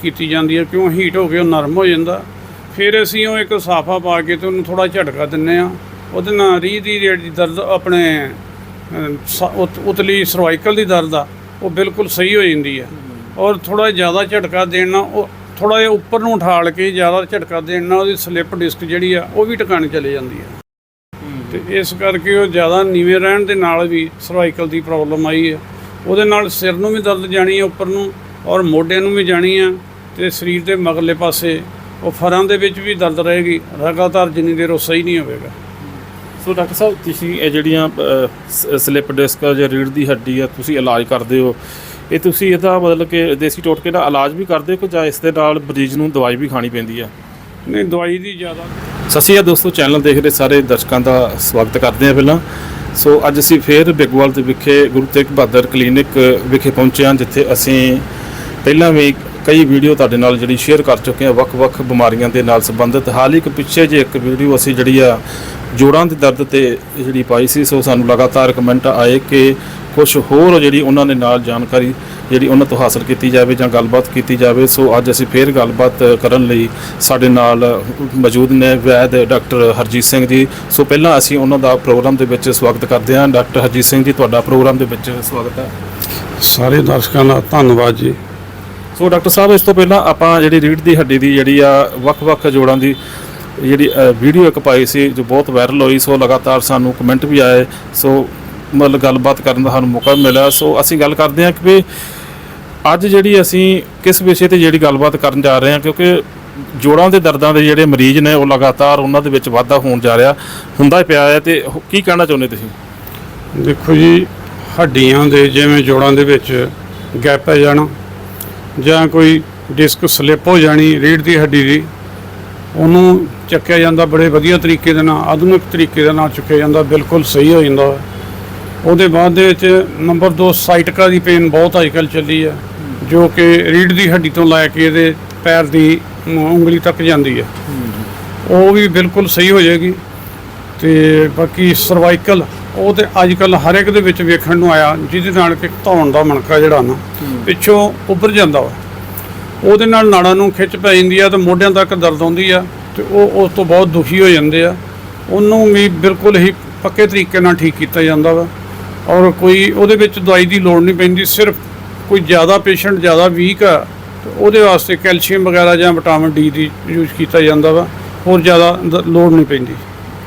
ਮਾਲਿਸ਼ ਕੀਤੀ ਜਾਂਦੀ ਹੈ, ਕਿਉਂ ਹੀਟ ਹੋ ਕੇ ਉਹ ਨਰਮ ਹੋ ਜਾਂਦਾ। ਫਿਰ ਅਸੀਂ ਉਹ ਇੱਕ ਸਾਫਾ ਪਾ ਕੇ ਤੇ ਉਹਨੂੰ ਥੋੜਾ ਝਟਕਾ ਦਿੰਨੇ ਆ ਉਹਦੇ ਨਾਲ ਰੀਹ ਦੀ ਜਿਹੜੀ ਦਰਦ, ਆਪਣੇ ਸ- ਉਤ- ਉਤਲੀ ਸਰਵਾਈਕਲ ਦੀ ਦਰਦ ਆ, ਉਹ ਬਿਲਕੁਲ ਸਹੀ ਹੋ ਜਾਂਦੀ ਹੈ। ਔਰ ਥੋੜਾ ਜ਼ਿਆਦਾ ਝਟਕਾ ਦੇਣ ਨਾਲ ਉਹ ਥੋੜਾ ਜਿਹਾ ਉੱਪਰ ਨੂੰ ਉਠਾਲ ਕੇ ਜ਼ਿਆਦਾ ਝਟਕਾ ਦੇਣ ਨਾਲ ਉਹਦੀ ਸਲਿੱਪ ਡਿਸਕ ਜਿਹੜੀ ਆ, ਉਹ ਵੀ ਟਿਕਾਣੇ ਚਲੇ ਜਾਂਦੀ ਹੈ। ਤੇ ਇਸ ਕਰਕੇ ਉਹ ਜ਼ਿਆਦਾ ਨੀਵੇਂ ਰਹਿਣ ਦੇ ਨਾਲ ਵੀ ਸਰਵਾਈਕਲ ਦੀ ਪ੍ਰੋਬਲਮ ਆਈ ਹੈ। ਉਹਦੇ ਨਾਲ ਸਿਰ ਨੂੰ ਵੀ ਦਰਦ ਜਾਣੀ ਹੈ, ਉੱਪਰ ਨੂੰ ਔਰ ਮੋਢੇ ਨੂੰ ਵੀ ਜਾਣੀ ਆ ਤੇ ਸਰੀਰ ਦੇ ਮਗਰਲੇ ਪਾਸੇ ਉਹ ਫਰਾਂ ਦੇ ਵਿੱਚ ਵੀ ਦਰਦ ਰਹੇਗੀ। ਲਗਾਤਾਰ ਜਿੰਨੀ ਦੇਰ ਉਹ ਸਹੀ ਨਹੀਂ ਹੋਵੇਗਾ। ਸੋ ਡਾਕਟਰ ਸਾਹਿਬ ਤੁਸੀਂ ਇਹ ਜਿਹੜੀਆਂ ਸਲਿਪ ਡਿਸਕ ਜਾਂ ਰੀੜ ਦੀ ਹੱਡੀ ਆ ਤੁਸੀਂ ਇਲਾਜ ਕਰਦੇ ਹੋ। ਇਹ ਤੁਸੀਂ ਇਹਦਾ ਮਤਲਬ ਕਿ ਦੇਸੀ ਟੋਟਕੇ ਦਾ ਇਲਾਜ ਵੀ ਕਰਦੇ ਹੋ ਕਿ ਜਾਂ ਇਸ ਦੇ ਨਾਲ ਮਰੀਜ਼ ਨੂੰ ਦਵਾਈ ਵੀ ਖਾਣੀ ਪੈਂਦੀ ਆ? ਨਹੀਂ ਦਵਾਈ ਦੀ ਜ਼ਿਆਦਾ। ਸਤਿ ਸ਼੍ਰੀ ਅਕਾਲ ਦੋਸਤੋ ਚੈਨਲ ਦੇਖ ਰਹੇ ਸਾਰੇ ਦਰਸ਼ਕਾਂ ਦਾ ਸਵਾਗਤ ਕਰਦੇ ਹਾਂ ਪਹਿਲਾਂ। ਸੋ ਅੱਜ ਅਸੀਂ ਫੇਰ ਬਿਗਵਾਲ ਦੇ ਵਿਖੇ ਗੁਰੂ ਤੇਗ ਬਹਾਦਰ ਕਲੀਨਿਕ ਵਿਖੇ ਪਹੁੰਚੇ ਹਾਂ ਜਿੱਥੇ ਅਸੀਂ ਪਹਿਲਾਂ ਵੀ ਕਈ ਵੀਡੀਓ ਤੁਹਾਡੇ ਨਾਲ ਜਿਹੜੀ ਸ਼ੇਅਰ ਕਰ ਚੁੱਕੇ ਹਾਂ, ਵੱਖ-ਵੱਖ ਬਿਮਾਰੀਆਂ ਦੇ ਨਾਲ ਸੰਬੰਧਿਤ। ਹਾਲ ਹੀ ਇੱਕ ਪਿੱਛੇ ਜੇ ਇੱਕ ਵੀਡੀਓ ਅਸੀਂ ਜਿਹੜੀ ਆ, ਜੋੜਾਂ ਦੇ ਦਰਦ ਤੇ ਜਿਹੜੀ ਪਾਈ ਸੀ, ਸੋ ਸਾਨੂੰ ਲਗਾਤਾਰ ਕਮੈਂਟ ਆਏ ਕਿ ਕੁਝ ਹੋਰ ਜਿਹੜੀ ਉਹਨਾਂ ਨੇ ਨਾਲ ਜਾਣਕਾਰੀ ਜਿਹੜੀ ਉਹਨਾਂ ਤੋਂ ਹਾਸਲ ਕੀਤੀ ਜਾਵੇ ਜਾਂ ਗੱਲਬਾਤ ਕੀਤੀ ਜਾਵੇ। ਸੋ ਅੱਜ ਅਸੀਂ ਫੇਰ ਗੱਲਬਾਤ ਕਰਨ ਲਈ ਸਾਡੇ ਨਾਲ ਮੌਜੂਦ ਨੇ ਵੈਦ ਡਾਕਟਰ ਹਰਜੀਤ ਸਿੰਘ ਜੀ। ਸੋ ਪਹਿਲਾਂ ਅਸੀਂ ਉਹਨਾਂ ਦਾ ਪ੍ਰੋਗਰਾਮ ਦੇ ਵਿੱਚ ਸਵਾਗਤ ਕਰਦੇ ਹਾਂ। ਡਾਕਟਰ ਹਰਜੀਤ ਸਿੰਘ ਜੀ, ਤੁਹਾਡਾ ਪ੍ਰੋਗਰਾਮ ਦੇ ਵਿੱਚ ਸਵਾਗਤ ਹੈ। ਸਾਰੇ ਦਰਸ਼ਕਾਂ ਦਾ ਧੰਨਵਾਦ ਜੀ। ਸੋ ਡਾਕਟਰ ਸਾਹਿਬ ਇਸ ਤੋਂ ਪਹਿਲਾਂ ਆਪਾਂ ਜਿਹੜੀ ਰੀੜ ਦੀ ਹੱਡੀ ਦੀ ਜਿਹੜੀ ਆ ਵੱਖ-ਵੱਖ ਜੋੜਾਂ ਦੀ ਜਿਹੜੀ ਵੀਡੀਓ ਇੱਕ ਪਾਈ ਸੀ ਜੋ ਬਹੁਤ ਵਾਇਰਲ ਹੋਈ, ਸੋ ਲਗਾਤਾਰ ਸਾਨੂੰ ਕਮੈਂਟ ਵੀ ਆਏ। ਸੋ ਮਤਲਬ ਗੱਲਬਾਤ ਕਰਨ ਦਾ ਸਾਨੂੰ ਮੌਕਾ ਮਿਲਿਆ। ਸੋ ਅਸੀਂ ਗੱਲ ਕਰਦੇ ਹਾਂ ਕਿ ਵੀ ਅੱਜ ਜਿਹੜੀ ਅਸੀਂ ਕਿਸ ਵਿਸ਼ੇ ਤੇ ਜਿਹੜੀ ਗੱਲਬਾਤ ਕਰਨ ਜਾ ਰਹੇ ਹਾਂ, ਕਿਉਂਕਿ ਜੋੜਾਂ ਦੇ ਦਰਦਾਂ ਦੇ ਜਿਹੜੇ ਮਰੀਜ਼ ਨੇ, ਉਹ ਲਗਾਤਾਰ ਉਹਨਾਂ ਦੇ ਵਿੱਚ ਵਾਧਾ ਹੋਣ ਜਾ ਰਿਹਾ, ਹੁੰਦਾ ਪਿਆ ਹੈ। ਤੇ ਕੀ ਕਹਿਣਾ ਚਾਹੁੰਦੇ ਤੁਸੀਂ? ਦੇਖੋ ਜੀ, ਹੱਡੀਆਂ ਦੇ ਜਿਵੇਂ ਜੋੜਾਂ ਦੇ ਵਿੱਚ ਗੈਪ ਪੈ ਜਾਣਾ ਜਾਂ ਕੋਈ ਡਿਸਕ ਸਲਿੱਪ ਹੋ ਜਾਣੀ ਰੀੜ ਦੀ ਹੱਡੀ ਦੀ ਉਹਨੂੰ ਚੱਕਿਆ ਜਾਂਦਾ ਬੜੇ ਵਧੀਆ ਤਰੀਕੇ ਦੇ ਨਾਲ ਆਧੁਨਿਕ ਤਰੀਕੇ ਦੇ ਨਾਲ ਚੁੱਕਿਆ ਜਾਂਦਾ ਬਿਲਕੁਲ ਸਹੀ ਹੋ ਜਾਂਦਾ। ਉਹਦੇ ਬਾਅਦ ਦੇ ਵਿੱਚ ਨੰਬਰ 2 ਸਾਈਟਕਾ ਦੀ ਪੇਨ ਬਹੁਤ ਅੱਜਕੱਲ ਚੱਲੀ ਹੈ ਜੋ ਕਿ ਰੀੜ ਦੀ ਹੱਡੀ ਤੋਂ ਲੈ ਕੇ ਇਹਦੇ ਪੈਰ ਦੀ ਉਂਗਲੀ ਤੱਕ ਜਾਂਦੀ ਹੈ ਉਹ ਵੀ ਬਿਲਕੁਲ ਸਹੀ ਹੋ ਜਾਏਗੀ ਤੇ ਬਾਕੀ ਸਰਵਾਈਕਲ ਉਹ ਤੇ ਅੱਜ ਕੱਲ ਹਰ ਇੱਕ ਦੇ ਵਿੱਚ ਵੇਖਣ ਨੂੰ ਆਇਆ, ਜਿਹਦੇ ਨਾਲ ਕਿ ਧੌਣ ਦਾ ਮਣਕਾ ਜਿਹੜਾ ਨਾ, ਪਿੱਛੋਂ ਉੱਭਰ ਜਾਂਦਾ ਵਾ। ਉਹਦੇ ਨਾਲ ਨਾੜਾਂ ਨੂੰ ਖਿੱਚ ਪੈ ਜਾਂਦੀ ਆ ਤੇ ਮੋਢਿਆਂ ਤੱਕ ਦਰਦ ਆਉਂਦੀ ਆ ਤੇ ਉਹ ਉਸ ਤੋਂ ਬਹੁਤ ਦੁਖੀ ਹੋ ਜਾਂਦੇ ਆ। ਉਹਨੂੰ ਵੀ ਬਿਲਕੁਲ ਹੀ ਪੱਕੇ ਤਰੀਕੇ ਨਾਲ ਠੀਕ ਕੀਤਾ ਜਾਂਦਾ ਵਾ। ਔਰ ਕੋਈ ਉਹਦੇ ਵਿੱਚ ਦਵਾਈ ਦੀ ਲੋੜ ਨਹੀਂ ਪੈਂਦੀ, ਸਿਰਫ ਕੋਈ ਜ਼ਿਆਦਾ ਪੇਸ਼ੈਂਟ ਜ਼ਿਆਦਾ ਵੀਕ ਆ, ਤੇ ਉਹਦੇ ਵਾਸਤੇ ਕੈਲਸ਼ੀਅਮ ਵਗੈਰਾ ਜਾਂ ਵਿਟਾਮਿਨ ਡੀ ਦੀ ਯੂਜ਼ ਕੀਤਾ ਜਾਂਦਾ ਵਾ, ਹੋਰ ਜ਼ਿਆਦਾ ਦ- ਲੋੜ ਨਹੀਂ ਪੈਂਦੀ।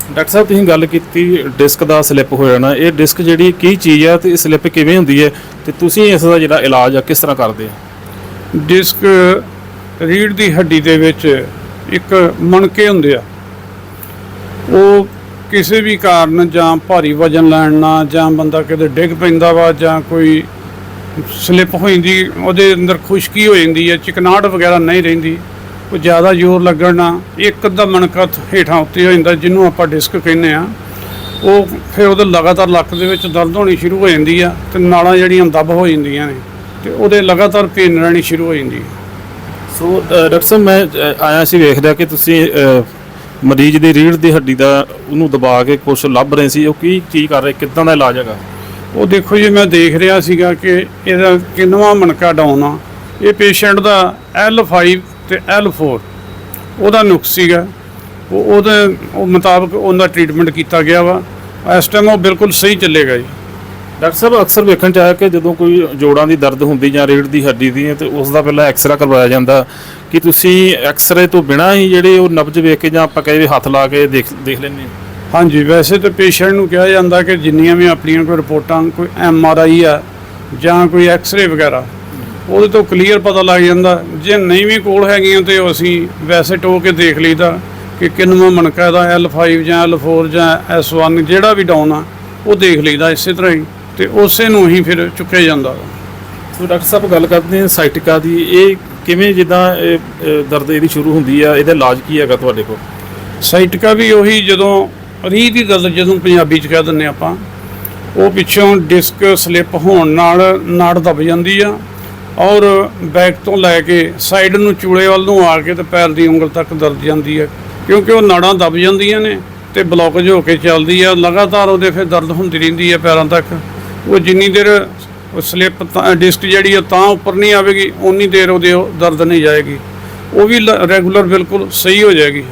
ਡਾਕਟਰ ਸਾਹਿਬ, ਤੁਸੀਂ ਗੱਲ ਕੀਤੀ ਡਿਸਕ ਦਾ ਸਲਿੱਪ ਹੋ ਜਾਣਾ। ਇਹ ਡਿਸਕ ਜਿਹੜੀ ਕੀ ਚੀਜ਼ ਹੈ ਤੇ ਇਹ ਸਲਿੱਪ ਕਿਵੇਂ ਹੁੰਦੀ ਹੈ ਤੇ ਤੁਸੀਂ ਇਸ ਦਾ ਜਿਹੜਾ ਇਲਾਜ ਆ, ਕਿਸ ਤਰ੍ਹਾਂ ਕਰਦੇ ਆ? ਡਿਸਕ ਰੀੜ ਦੀ ਹੱਡੀ ਦੇ ਵਿੱਚ ਇੱਕ ਮਣਕੇ ਹੁੰਦੇ ਆ। ਉਹ ਕਿਸੇ ਵੀ ਕਾਰਨ ਜਾਂ ਭਾਰੀ ਵਜਨ ਲੈਣ ਨਾਲ ਜਾਂ ਬੰਦਾ ਕਿਤੇ ਡਿੱਗ ਪੈਂਦਾ ਵਾ ਜਾਂ ਕੋਈ ਸਲਿੱਪ ਹੋ ਜਾਂਦੀ, ਉਹਦੇ ਅੰਦਰ ਖੁਸ਼ਕੀ ਹੋ ਜਾਂਦੀ ਹੈ ਚਿਕਨਾਹਟ ਵਗੈਰਾ ਨਹੀਂ ਰਹਿੰਦੀ। ਉਹ ਜ਼ਿਆਦਾ ਜ਼ੋਰ ਲੱਗਣ ਨਾਲ ਇੱਕ ਅੱਧਾ ਮਣਕਾ ਹੇਠਾਂ ਉੱਤੇ ਹੋ ਜਾਂਦਾ ਜਿਹਨੂੰ ਆਪਾਂ ਡਿਸਕ ਕਹਿੰਦੇ ਆ ਉਹ ਫਿਰ ਉਹਦੇ ਲਗਾਤਾਰ ਲੱਕ ਦੇ ਵਿੱਚ ਦਰਦ ਹੋਣੀ ਸ਼ੁਰੂ ਹੋ ਜਾਂਦੀ ਆ ਤੇ ਨਾੜਾਂ ਜਿਹੜੀਆਂ ਦੱਬ ਹੋ ਜਾਂਦੀਆਂ ਨੇ ਤੇ ਉਹਦੇ ਲਗਾਤਾਰ ਪੇਨ ਰਹਿਣੀ ਸ਼ੁਰੂ ਹੋ ਜਾਂਦੀ ਹੈ ਸੋ ਡਾਕਟਰ ਸਾਹਿਬ ਮੈਂ ਆਇਆ ਸੀ ਵੇਖਦਾ ਕਿ ਤੁਸੀਂ ਮਰੀਜ਼ ਦੀ ਰੀੜ ਦੀ ਹੱਡੀ ਦਾ ਉਹਨੂੰ ਦਬਾ ਕੇ ਕੁਝ ਲੱਭ ਰਹੇ ਸੀ ਉਹ ਕੀ ਕੀ ਕਰ ਰਹੇ ਕਿੱਦਾਂ ਦਾ ਇਲਾਜ ਹੈਗਾ? ਉਹ ਦੇਖੋ ਜੀ ਮੈਂ ਦੇਖ ਰਿਹਾ ਸੀਗਾ ਕਿ ਇਹਦਾ ਕਿੰਨਵਾਂ ਮਣਕਾ ਡਾਊਨ ਆ। ਇਹ ਪੇਸ਼ੈਂਟ ਦਾ L5 ਤੇ L4 ਉਹਦਾ ਨੁਕਸ ਸੀਗਾ। ਉਹ ਉਹਦੇ ਉਹ ਮੁਤਾਬਕ ਉਹਦਾ ਟ੍ਰੀਟਮੈਂਟ ਕੀਤਾ ਗਿਆ ਵਾ। ਇਸ ਟਾਈਮ ਉਹ ਬਿਲਕੁਲ ਸਹੀ ਚੱਲੇਗਾ ਜੀ। ਡਾਕਟਰ ਸਾਹਿਬ ਅਕਸਰ ਵੇਖਣ ਚ ਆਇਆ ਕਿ ਜਦੋਂ ਕੋਈ ਜੋੜਾਂ ਦੀ ਦਰਦ ਹੁੰਦੀ ਜਾਂ ਰੀੜ ਦੀ ਹੱਡੀ ਦੀ ਹੈ ਤੇ ਉਸ ਦਾ ਪਹਿਲਾਂ ਐਕਸਰਾ ਕਰਵਾਇਆ ਜਾਂਦਾ। ਕਿ ਤੁਸੀਂ ਐਕਸਰੇ ਤੋਂ ਬਿਨਾਂ ਹੀ ਜਿਹੜੇ ਉਹ ਨਬਜ ਵੇਖ ਕੇ ਜਾਂ ਆਪਾਂ ਕਹੇ ਹੱਥ ਲਾ ਕੇ ਦੇਖ ਦੇਖ ਲੈਂਦੇ ਹਾਂਜੀ ਵੈਸੇ ਤਾਂ ਪੇਸ਼ੈਂਟ ਨੂੰ ਕਿਹਾ ਜਾਂਦਾ ਕਿ ਜਿੰਨੀਆਂ ਵੀ ਆਪਣੀਆਂ ਕੋਈ ਰਿਪੋਰਟਾਂ ਕੋਈ ਐਮ ਆਰ ਆਈ ਆ ਜਾਂ ਕੋਈ ਐਕਸ-ਰੇ ਵਗੈਰਾ ਉਹਦੇ ਤੋਂ ਕਲੀਅਰ ਪਤਾ ਲੱਗ ਜਾਂਦਾ। ਜੇ ਨਹੀਂ ਵੀ ਕੋਲ ਹੈਗੀਆਂ ਤੇ ਅਸੀਂ ਵੈਸੇ ਟੋ ਕੇ ਦੇਖ ਲਈਦਾ ਕਿ ਕਿੰਨਵਾਂ ਮਣਕਾ ਦਾ L5 ਜਾਂ L4 ਜਾਂ S1 ਜਿਹੜਾ ਵੀ ਡਾਊਨ ਆ ਉਹ ਦੇਖ ਲਈਦਾ ਇਸੇ ਤਰ੍ਹਾਂ ਹੀ ਤੇ ਉਸੇ ਨੂੰ ਹੀ ਫਿਰ ਚੁੱਕਿਆ ਜਾਂਦਾ। ਸੋ ਡਾਕਟਰ ਸਾਹਿਬ ਗੱਲ ਕਰਦੇ ਹਾਂ ਸਾਈਟਿਕਾ ਦੀ। ਇਹ ਕਿਵੇਂ ਜਿੱਦਾਂ ਇਹ, ਦਰਦ ਇਹਦੀ ਸ਼ੁਰੂ ਹੁੰਦੀ ਆ ਇਹਦਾ ਇਲਾਜ ਕੀ ਹੈਗਾ ਤੁਹਾਡੇ ਕੋਲ? ਸਾਈਟਿਕਾ ਵੀ ਉਹੀ ਜਦੋਂ ਰੀਹ ਦੀ ਗੱਲ ਜਦੋਂ ਪੰਜਾਬੀ ਚ ਕਹਿ ਦਿੰਨੇ ਆਪਾਂ ਉਹ ਪਿੱਛੋਂ ਡਿਸਕ ਸਲਿੱਪ ਹੋਣ ਨਾਲ ਨਾੜ ਦਬ ਜਾਂਦੀ ਆ। ਔਰ ਬੈਕ ਤੋਂ ਲੈ ਕੇ ਸਾਈਡ ਨੂੰ ਚੂਲੇ ਵੱਲ ਨੂੰ ਆ ਕੇ ਤੇ ਪੈਰ ਦੀ ਉਂਗਲ ਤੱਕ ਦਰਦ ਜਾਂਦੀ ਹੈ। ਕਿਉਂਕਿ ਉਹ ਨਾੜਾਂ ਦਬ ਜਾਂਦੀਆਂ ਨੇ ਤੇ ਬਲੌਕੇਜ ਹੋ ਕੇ ਚੱਲਦੀ ਆ। ਲਗਾਤਾਰ ਉਹਦੇ ਫਿਰ ਦਰਦ ਹੁੰਦੀ ਰਹਿੰਦੀ ਹੈ ਪੈਰਾਂ ਤੱਕ। ਉਹ ਜਿੰਨੀ ਦੇਰ ਉਹ ਸਲਿੱਪ ਤਾਂ, ਡਿਸਕ ਜਿਹੜੀ ਆ, ਤਾਂ ਉੱਪਰ ਨਹੀਂ ਆਵੇਗੀ ਉਨੀ ਦੇਰ ਉਹਦੇ ਉਹ ਦਰਦ ਨਹੀਂ ਜਾਏਗੀ। ਉਹ ਵੀ ਰੈਗੂਲਰ ਬਿਲਕੁਲ ਸਹੀ ਹੋ ਜਾਏਗੀ।